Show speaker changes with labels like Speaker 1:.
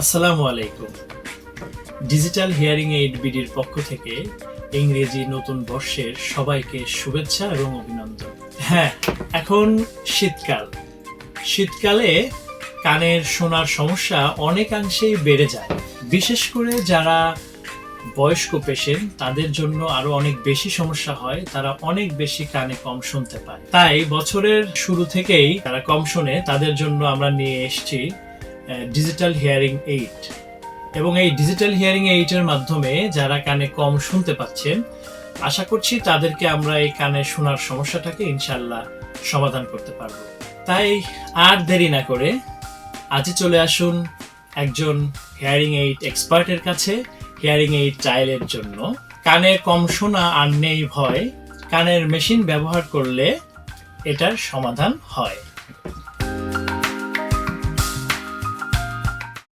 Speaker 1: আসসালামু আলাইকুম। Digital hearing aid বিডির পক্ষ থেকে ইংরেজি নতুন বর্ষের সবাইকে শুভেচ্ছা এবং অভিনন্দন। হ্যাঁ এখন শীতকাল। শীতকালে কানের শোনার সমস্যা অনেকাংশেই বেড়ে যায়। বিশেষ করে যারা বয়স্ক পেশেন্ট তাদের জন্য আরও অনেক বেশি সমস্যা হয়। তারা অনেক বেশি কানে কম শুনতে পায়। তাই বছরের শুরু থেকেই তারা কম শোনে। তাদের জন্য আমরা নিয়ে এসেছি ডিজিটাল হিয়ারিং এইড এবং এই ডিজিটাল হিয়ারিং এইডের মাধ্যমে যারা কানে কম শুনতে পাচ্ছেন, আশা করছি তাদেরকে আমরা এই কানে শোনার সমস্যাটাকে ইনশাল্লাহ সমাধান করতে পারব। তাই আর দেরি না করে আজই চলে আসুন একজন হিয়ারিং এইড এক্সপার্টের কাছে হিয়ারিং এইড ট্রায়ালের জন্য। কানে কম শোনা আর নেই ভয়, কানের মেশিন ব্যবহার করলে এটার সমাধান হয়।